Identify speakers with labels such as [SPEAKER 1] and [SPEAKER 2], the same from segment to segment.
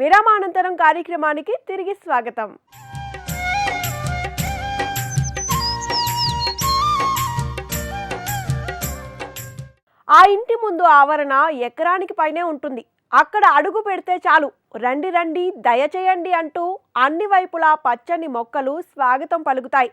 [SPEAKER 1] విరామానంతరం కార్యక్రమానికి తిరిగి స్వాగతం. ఆ ఇంటి ముందు ఆవరణ ఎకరానికి పైనే ఉంటుంది. అక్కడ అడుగు పెడితే చాలు. రండి రండి దయచేయండి అంటూ అన్ని వైపులా పచ్చని మొక్కలు స్వాగతం పలుకుతాయి.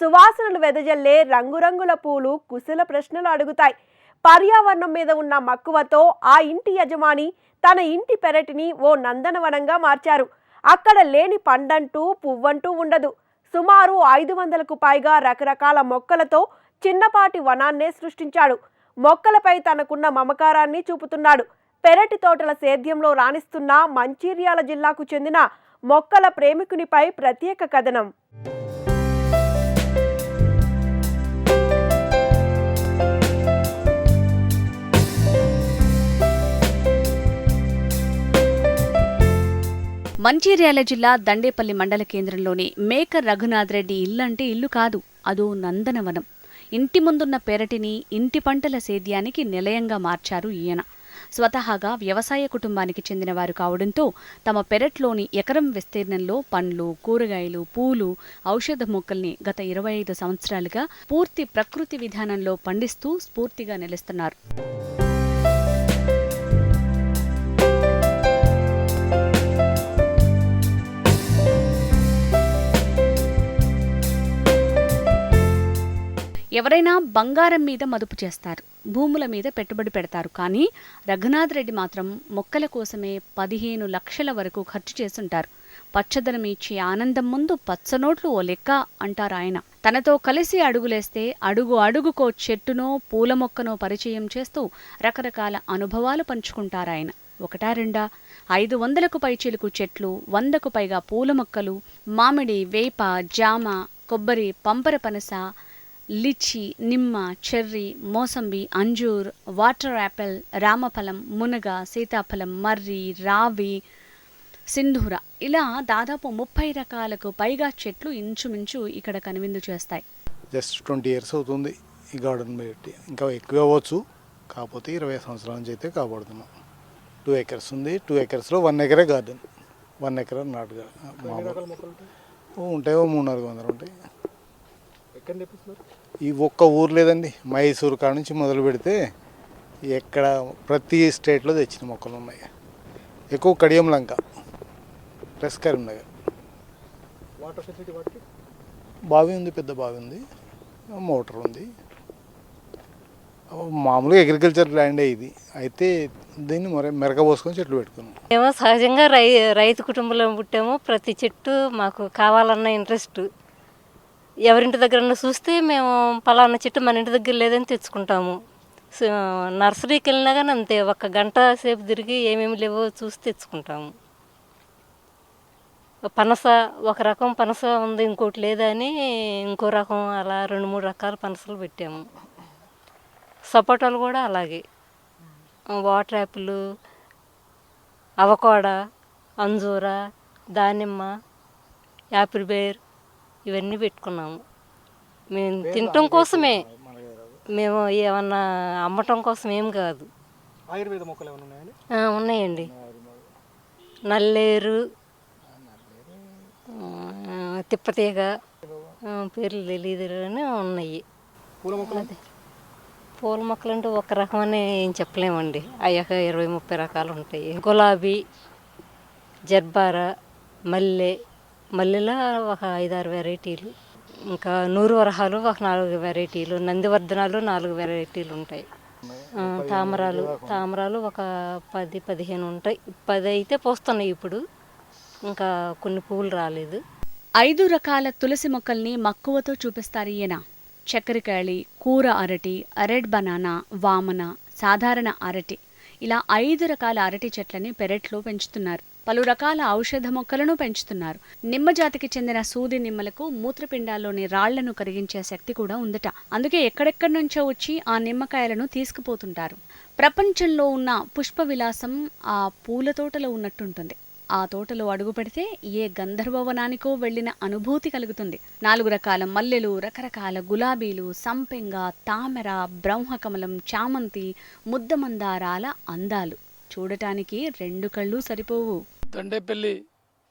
[SPEAKER 1] సువాసనలు వెదజల్లే రంగురంగుల పూలు కుశల ప్రశ్నలు అడుగుతాయి. పర్యావరణం మీద ఉన్న మక్కువతో ఆ ఇంటి యజమాని తన ఇంటి పెరటిని ఓ నందనవనంగా మార్చారు. అక్కడ లేని పండంటూ పువ్వంటూ ఉండదు. సుమారు ఐదు వందలకు పైగా రకరకాల మొక్కలతో చిన్నపాటి వనాన్నే సృష్టించాడు. మొక్కలపై తనకున్న మమకారాన్ని చూపుతున్నాడు. పెరటి తోటల సేద్యంలో రాణిస్తున్న మంచిర్యాల జిల్లాకు చెందిన మొక్కల ప్రేమికునిపై ప్రత్యేక కథనం.
[SPEAKER 2] మంచిర్యాల జిల్లా దండేపల్లి మండల కేంద్రంలోని మేకర్ రఘునాథ్ రెడ్డి ఇల్లంటే ఇల్లు కాదు అదో నందనవనం. ఇంటి ముందున్న పెరటిని ఇంటి పంటల సేద్యానికి నిలయంగా మార్చారు ఈయన. స్వతహాగా వ్యవసాయ కుటుంబానికి చెందినవారు కావడంతో తమ పెరట్లోని ఎకరం విస్తీర్ణంలో పండ్లు కూరగాయలు పూలు ఔషధ మొక్కల్ని గత ఇరవై ఐదు సంవత్సరాలుగా పూర్తి ప్రకృతి విధానంలో పండిస్తూ స్ఫూర్తిగా నిలుస్తున్నారు. ఎవరైనా బంగారం మీద మదుపు చేస్తారు భూముల మీద పెట్టుబడి పెడతారు. కానీ రఘునాథ్ రెడ్డి మాత్రం మొక్కల కోసమే పదిహేను లక్షల వరకు ఖర్చు చేసుంటారు పచ్చదనం ఇచ్చే ఆనందం ముందు పచ్చనోట్లు ఓ లెక్క అంటారు ఆయన. తనతో కలిసి అడుగులేస్తే అడుగు అడుగుకో చెట్టునో పూల మొక్కనో పరిచయం చేస్తూ రకరకాల అనుభవాలు పంచుకుంటారు ఆయన. ఒకటా రెండా? ఐదు వందలకు పైచిలుకు చెట్లు వందకు పైగా పూల మొక్కలు మామిడి వేప జామ కొబ్బరి పంపర పనస లిచి నిమ్మ చెర్రీ మోసంబి అంజూర్ వాటర్ యాపిల్ రామఫలం మునగ సీతాఫలం మర్రి రావి సింధూర. ఇలా దాదాపు ముప్పై రకాలకు పైగా చెట్లు ఇంచుమించు ఇక్కడ కనువిందు చేస్తాయి.
[SPEAKER 3] జస్ట్ ట్వంటీ ఇయర్స్ అవుతుంది ఈ గార్డెన్ పెట్టి. ఇంకా ఎక్కువ అవ్వచ్చు. కాకపోతే ఇరవై సంవత్సరాల నుంచి అయితే కాపాడుతున్నాం. టూ ఎకర్స్ ఉంది. టూ ఎకర్స్లో వన్ ఎకరే గార్డెన్. వన్ ఎకర్ నాటు ఉంటాయి? ఓ మూడు నాలుగు వందలు ఉంటాయి. ఈ ఒక్క ఊరు లేదండి. మైసూరు కాడ నుంచి మొదలు పెడితే ఎక్కడ ప్రతి స్టేట్లో తెచ్చిన మొక్కలు ఉన్నాయి. ఎక్కువ Kadiyam Lanka plus Karimnagar.
[SPEAKER 4] Water facility వాటికి?
[SPEAKER 3] బావి ఉంది పెద్ద బావి ఉంది. మోటార్ ఉంది. మామూలుగా అగ్రికల్చర్ ల్యాండే ఇది. అయితే దీన్ని మరి మెరక పోసుకొని చెట్లు పెట్టుకున్నాం.
[SPEAKER 5] మేము సహజంగా రై రైతు కుటుంబంలో పుట్టాము. ప్రతి చెట్టు మాకు కావాలన్న ఇంట్రెస్ట్. ఎవరింటి దగ్గర చూస్తే మేము పలానా చెట్టు మన ఇంటి దగ్గర లేదని తెచ్చుకుంటాము. నర్సరీకి వెళ్ళినా కానీ అంతే ఒక గంట సేపు తిరిగి ఏమేమి లేవో చూసి తెచ్చుకుంటాము. పనస ఒక రకం పనస ఉంది ఇంకోటి లేదని ఇంకో రకం అలా రెండు మూడు రకాల పనసలు పెట్టాము. సపోటాలు కూడా అలాగే. వాటర్ యాపిల్ అవకాడ అంజూర దానిమ్మ యాపిల్ బేర్ ఇవన్నీ పెట్టుకున్నాము. మేము తినటం కోసమే. మేము ఏమన్నా అమ్మటం కోసం ఏం కాదు.
[SPEAKER 4] ఆయుర్వేద మొక్కలు ఏమైనా ఉన్నాయండి?
[SPEAKER 5] నల్లేరు తిప్పతీగ పేర్లు తెలియదు కానీ ఉన్నాయి.
[SPEAKER 4] పూల మొక్కలు?
[SPEAKER 5] అదే. పూల మొక్కలు అంటే ఒక రకం అని ఏం చెప్పలేమండి. అయ్యాక ఇరవై ముప్పై రకాలు ఉంటాయి. గులాబీ జర్బారా మల్లె మల్లెలో ఒక ఐదారు వెరైటీలు ఇంకా నూరు వరహాలు ఒక నాలుగు వెరైటీలు నందివర్ధనాలు నాలుగు వెరైటీలు ఉంటాయి. తామరాలు తామరాలు ఒక పది పదిహేను ఉంటాయి. పది అయితే పోస్తున్నాయి ఇప్పుడు ఇంకా కొన్ని పువ్వులు రాలేదు.
[SPEAKER 2] ఐదు రకాల తులసి మొక్కల్ని మక్కువతో చూపిస్తారు ఈయన. చక్కెరకాయలి కూర అరటి రెడ్ బనానా వామన సాధారణ అరటి. ఇలా ఐదు రకాల అరటి చెట్లని పెరట్లో పెంచుతున్నారు. పలు రకాల ఔషధ మొక్కలను పెంచుతున్నారు. నిమ్మ జాతికి చెందిన సూది నిమ్మలకు మూత్రపిండాల్లోని రాళ్ళను కరిగించే శక్తి కూడా ఉందట. అందుకే ఎక్కడెక్కడి నుంచో వచ్చి ఆ నిమ్మకాయలను తీసుకుపోతుంటారు. ప్రపంచంలో ఉన్న పుష్ప విలాసం ఆ పూల తోటలో ఉన్నట్టుంటుంది. ఆ తోటలో అడుగు పెడితే ఏ గంధర్వవనానికో వెళ్ళిన అనుభూతి కలుగుతుంది. నాలుగు రకాల మల్లెలు రకరకాల గులాబీలు సంపెంగ తామర బ్రహ్మకమలం చామంతి ముద్దమందారాల అందాలు. చూడటానికి రెండు కళ్ళు సరిపోవు.
[SPEAKER 6] దండేపల్లి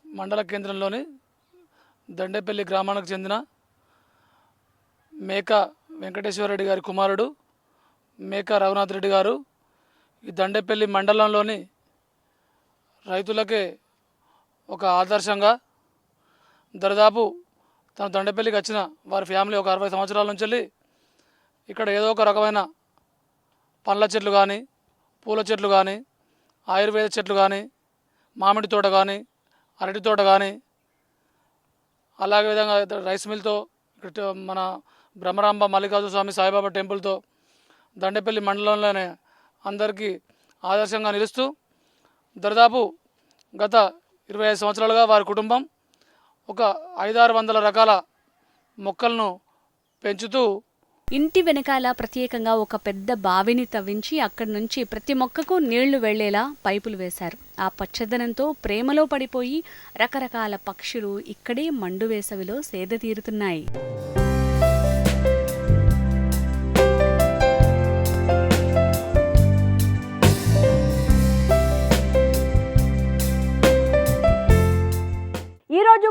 [SPEAKER 6] మండల కేంద్రంలోని దండేపల్లి గ్రామానికి చెందిన మేక వెంకటేశ్వరరెడ్డి గారి కుమారుడు మేక రఘునాథ్ రెడ్డి గారు ఈ దండేపల్లి మండలంలోని రైతులకే ఒక ఆదర్శంగా దరిదాపు తన దండేపల్లికి వచ్చిన వారి ఫ్యామిలీ ఒక అరవై సంవత్సరాల నుంచి వెళ్ళి ఇక్కడ ఏదో ఒక రకమైన పండ్ల చెట్లు కానీ పూల చెట్లు కానీ ఆయుర్వేద చెట్లు కానీ మామిడి తోట కానీ అరటి తోట కానీ అలాగే విధంగా రైస్ మిల్తో మన బ్రహ్మరాంబ మల్లికార్జున స్వామి సాయిబాబా టెంపుల్తో దండేపల్లి మండలంలోనే అందరికీ ఆదర్శంగా నిలుస్తూ దరిదాపు గత ఇరవై ఐదు సంవత్సరాలుగా వారి కుటుంబం ఒక ఐదారు వందల రకాల మొక్కలను పెంచుతూ
[SPEAKER 2] ఇంటి వెనకాల ప్రత్యేకంగా ఒక పెద్ద బావిని తవ్వించి అక్కడి నుంచి ప్రతి మొక్కకు నీళ్ళు వెళ్ళేలా పైపులు వేశారు. ఆ పచ్చదనంతో ప్రేమలో పడిపోయి రకరకాల పక్షులు ఇక్కడే మండు వేసవిలో సేద తీరుతున్నాయి.